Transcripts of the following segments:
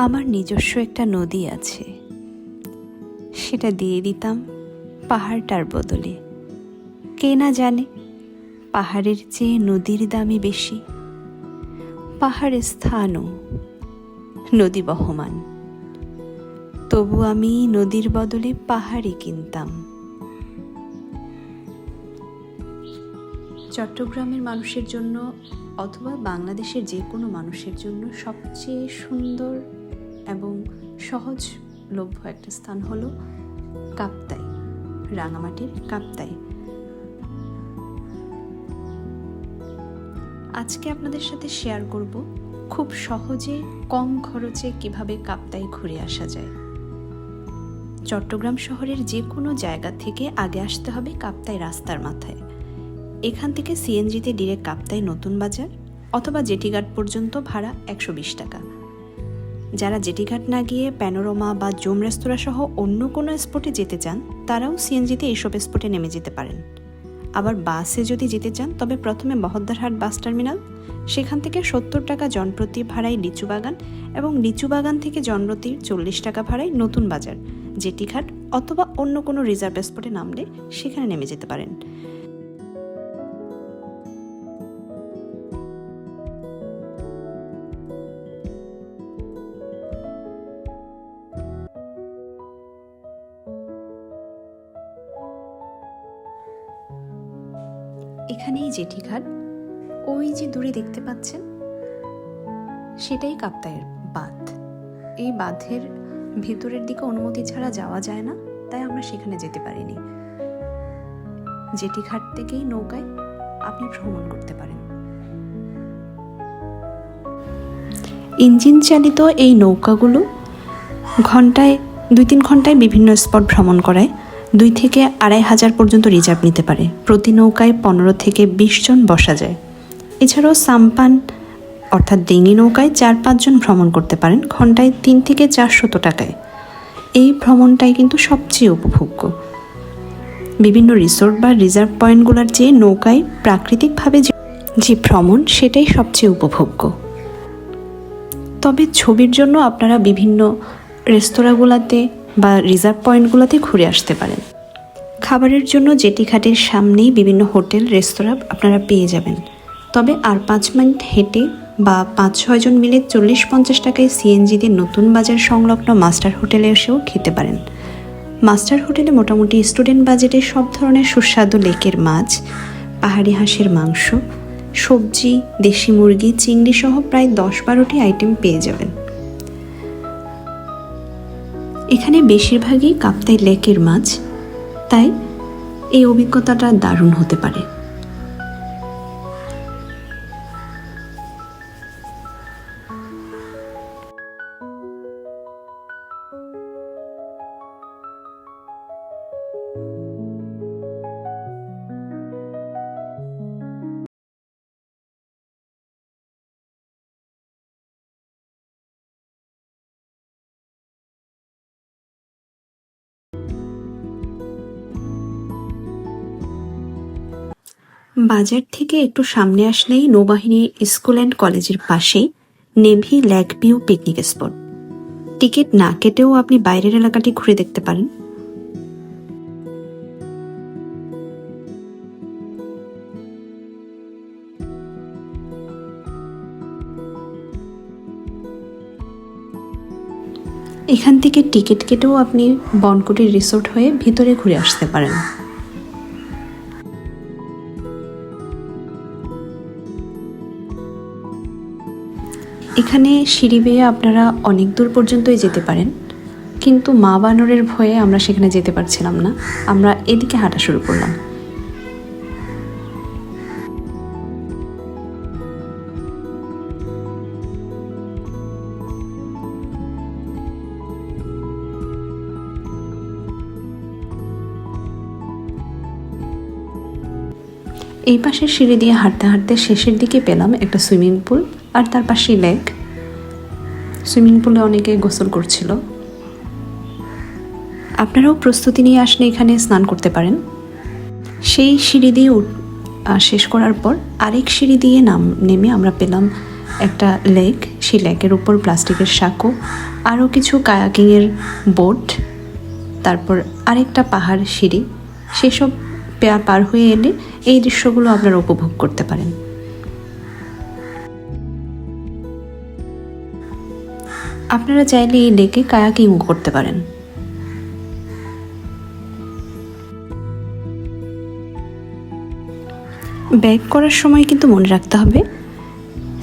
আমার নিজস্ব একটা নদী আছে। সেটা দিয়ে দিতাম পাহাড়টার বদলে। কে না জানে, পাহাড়ের চেয়ে নদীর দামই বেশি। পাহাড়ের স্থানও নদী বহমান। তবু আমি নদীর বদলে পাহাড়ই কিনতাম। চট্টগ্রামের মানুষের জন্য অথবা বাংলাদেশের যে কোনো মানুষের জন্য সবচেয়ে সুন্দর এবং সহজলভ্য একটা স্থান হলো কাপ্তাই, রাঙামাটির কাপ্তাই। আজকে আপনাদের সাথে শেয়ার করব খুব সহজে, কম খরচে কীভাবে কাপ্তাই ঘুরে আসা যায়। চট্টগ্রাম শহরের যে কোনো জায়গা থেকে আগে আসতে হবে কাপ্তাই রাস্তার মাথায়। এখান থেকে সিএনজিতে ডিরেক্ট কাপ্তাই নতুন বাজার অথবা জেটিঘাট পর্যন্ত ভাড়া একশো বিশ টাকা। যারা জেটিঘাট না গিয়ে প্যানোরোমা বা জুম রেস্তোরাঁ সহ অন্য কোনো স্পটে যেতে চান, তারাও সিএনজিতে এইসব স্পটে নেমে যেতে পারেন। আবার বাসে যদি যেতে চান, তবে প্রথমে বহদ্দারহাট বাস টার্মিনাল, সেখান থেকে সত্তর টাকা জনপ্রতি ভাড়ায় লিচু বাগান এবং লিচু বাগান থেকে জনপ্রতি চল্লিশ টাকা ভাড়ায় নতুন বাজার, জেটিঘাট অথবা অন্য কোনো রিজার্ভ স্পটে নামলে সেখানে নেমে যেতে পারেন। এখানেই জেঠিঘাট। ওই যে দূরে দেখতে পাচ্ছেন? সেটাই কাপ্তায়ের বাঁধ। এই বাঁধের ভেতরের দিকে অনুমতি ছাড়া যাওয়া যায় না, তাই আমরা সেখানে যেতে পারিনি। জেটিঘাট থেকেই নৌকায় আপনি ভ্রমণ করতে পারেন। ইঞ্জিন চালিত এই নৌকাগুলো ঘন্টায় দুই তিন ঘন্টায় বিভিন্ন স্পট ভ্রমণ করায়। দুই থেকে আড়াই হাজার পর্যন্ত রিজার্ভ নিতে পারে। প্রতি নৌকায় পনেরো থেকে বিশ জন বসা যায়। এছাড়াও সাম্পান, অর্থাৎ ডিঙি নৌকায় চার পাঁচজন ভ্রমণ করতে পারেন, ঘন্টায় তিন থেকে চারশত টাকায়। এই ভ্রমণটাই কিন্তু সবচেয়ে উপভোগ্য। বিভিন্ন রিসোর্ট বা রিজার্ভ পয়েন্টগুলোর চেয়ে নৌকায় প্রাকৃতিকভাবে যে যে ভ্রমণ, সেটাই সবচেয়ে উপভোগ্য। তবে ছবির জন্য আপনারা বিভিন্ন রেস্তোরাঁগুলোতে বা রিজার্ভ পয়েন্টগুলোতে ঘুরে আসতে পারেন। খাবারের জন্য জেটিঘাটের সামনেই বিভিন্ন হোটেল, রেস্তোরাঁ আপনারা পেয়ে যাবেন। তবে আর পাঁচ মিনিট হেঁটে বা পাঁচ ছয়জন মিলে চল্লিশ পঞ্চাশ টাকায় সিএনজিতে নতুন বাজার সংলগ্ন মাস্টার হোটেলে এসেও খেতে পারেন। মাস্টার হোটেলে মোটামুটি স্টুডেন্ট বাজেটে সব ধরনের সুস্বাদু লেকের মাছ, পাহাড়ি হাঁসের মাংস, সবজি, দেশি মুরগি চিংড়ি সহ প্রায় দশ বারোটি আইটেম পেয়ে যাবেন। এখানে বেশিরভাগই কাপ্তাই লেকের মাছ তাই এই অভিজ্ঞতাটা দারুণ হতে পারে। বাজার থেকে একটু সামনে আসলেই নৌবাহিনীর স্কুল অ্যান্ড কলেজের পাশেই navy lake view picnic spot. Ticket না কেটেও আপনি বাইরের এলাকাটি ঘুরে দেখতে পারেন। এখান থেকে টিকিট কেটেও আপনি বনকুটির রিসোর্ট হয়ে ভিতরে ঘুরে আসতে পারেন। এখানে সিঁড়ি বেয়ে আপনারা অনেক দূর পর্যন্তই যেতে পারেন, কিন্তু মা বানরের ভয়ে আমরা সেখানে যেতে পারছিলাম না। আমরা এদিকে হাঁটা শুরু করলাম। এই পাশের সিঁড়ি দিয়ে হাঁটতে হাঁটতে শেষের দিকে পেলাম একটা সুইমিং পুল আর তার পাশেই লেক। সুইমিং পুলে অনেকে গোসল করছিল। আপনারাও প্রস্তুতি নিয়ে আসলে এখানে স্নান করতে পারেন। সেই সিঁড়ি দিয়ে শেষ করার পর আরেক সিঁড়ি দিয়ে নাম, নেমে আমরা পেলাম একটা লেক। সেই লেকের উপর প্লাস্টিকের সাঁকো, আরও কিছু কায়াকিংয়ের বোট, তারপর আরেকটা পাহাড় সিঁড়ি। সেসব পার হয়ে এলে এই দৃশ্যগুলো আপনারা উপভোগ করতে পারেন। আপনারা চাইলে এই লেকে কায়াকিংও করতে পারেন। ব্যাক করার সময় কিন্তু মনে রাখতে হবে,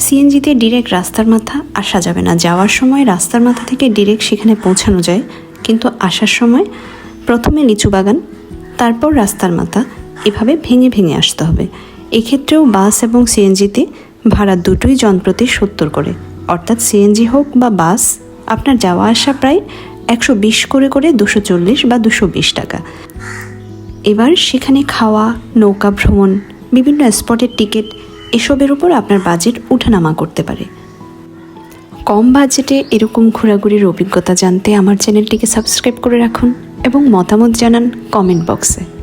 সিএনজিতে ডিরেক্ট রাস্তার মাথা আসা যাবে না। যাওয়ার সময় রাস্তার মাথা থেকে ডিরেক্ট সেখানে পৌঁছানো যায়, কিন্তু আসার সময় প্রথমে লিচু বাগান, তারপর রাস্তার মাথা, এভাবে ভেঙে ভেঙে আসতে হবে। এক্ষেত্রেও বাস এবং সিএনজিতে ভাড়া দুটোই জনপ্রতি সত্তর করে। অর্থাৎ সিএনজি হোক বা বাস, আপনার যাওয়া আসা প্রায় একশো বিশ করে করে দুশো চল্লিশ বা দুশো বিশ টাকা। এবার সেখানে খাওয়া, নৌকা ভ্রমণ, বিভিন্ন স্পটের টিকিট, এসবের উপর আপনার বাজেট উঠানামা করতে পারে। কম বাজেটে এরকম ঘোরাঘুরির অভিজ্ঞতা জানতে আমার চ্যানেলটিকে সাবস্ক্রাইব করে রাখুন এবং মতামত জানান কমেন্ট বক্সে।